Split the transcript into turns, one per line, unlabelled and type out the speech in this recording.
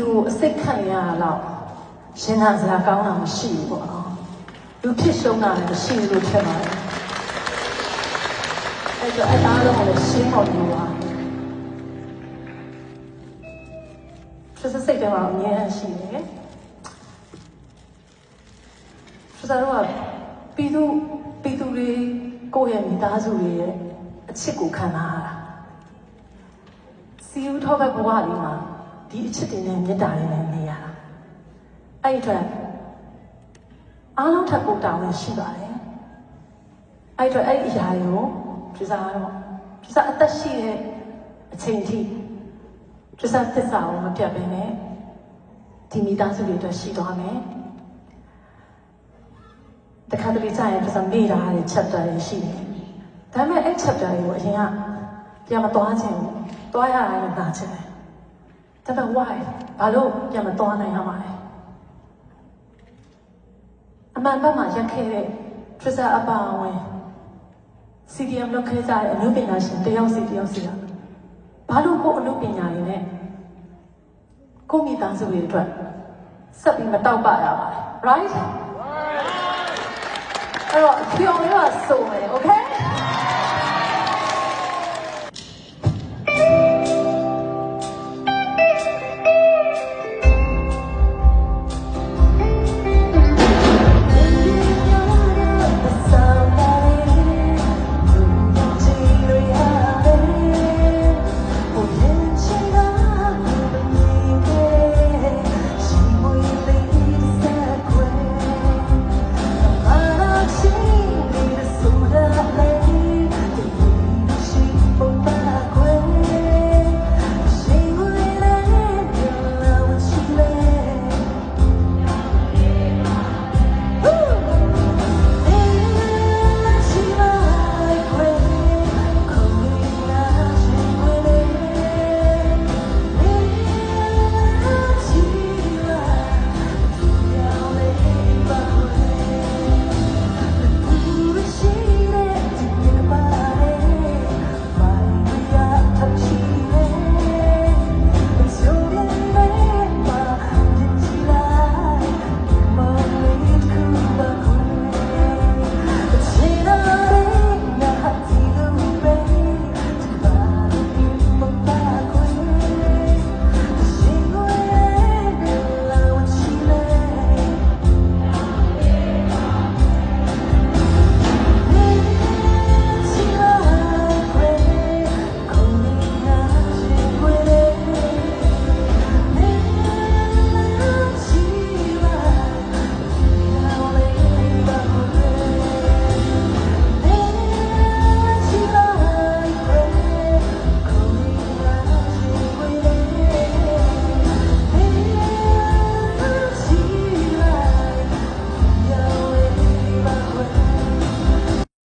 သူကိုအစိတ်ခံရတာတော့ရှင်သာစရာကောင်းတာမရှိဘူးပေါ့နော်လူဖြစ်ရှုံးတာလည်းမရှိဘူးလို့ထင်ပါတယ်အဲ့တော့အဲ့ဒါတော့လည်းရှင်းဖို့လိုပါဆက်စိတ်ထဲမှာအမြဲတမ်းရှိတယ်ဆက်စတော့ပြည်သူပြည်သူတွေကိုယ့်ရဲ့မိသားစုတွေရဲ့အချစ်ကိုခံစားရတာစီဦးထောက်ဘက်ဘဝလေးမှာ ဒီအချစ်တွေနဲ့မေတ္တာတွေနဲ့နေရတာအဲ့ဒီအတွက်အားလုံးထပ်ကိုတောင်းရရှိပါတယ်အဲ့ဒီအတွက်အဲ့ဒီအရာတွေကိုပြစားတော့ပြစားအသက်ရှိတဲ့အချိန်ထိပြစားသစ္စာကိုမပြတ်ဘဲနဲ့ဒီမိသားစုတွေအတွက်ရှိသွားမယ်တခါတလေကြာရင်ပြစားမေ့တာတဲ့ chapter တွေရှိတယ်ဒါပေမဲ့အဲ့ chapter တွေကိုအရင်ကပြန်မသွားခြင်းဘူးသွားရတာလည်းနာချင်တယ် ဒါပေမဲ့ why ဘာလို့ပြန်မသွားနိုင်ရမှာလဲအမှန်တမ်းမှာရက်ခဲ့တဲ့ Trisha အပါအဝင် CDM လုပ်ခဲ့ကြတဲ့အမှုပညာရှင်တယောက်စီတယောက်စီကဘာလို့ကိုယ်အမှုပညာတွေနဲ့ကိုယ့်မိသားစုတွေအတွက်ဆက်ပြီးမတောက်ပရပါလဲ right အဲ့တော့ဖြောင်းရဆိုမယ် okay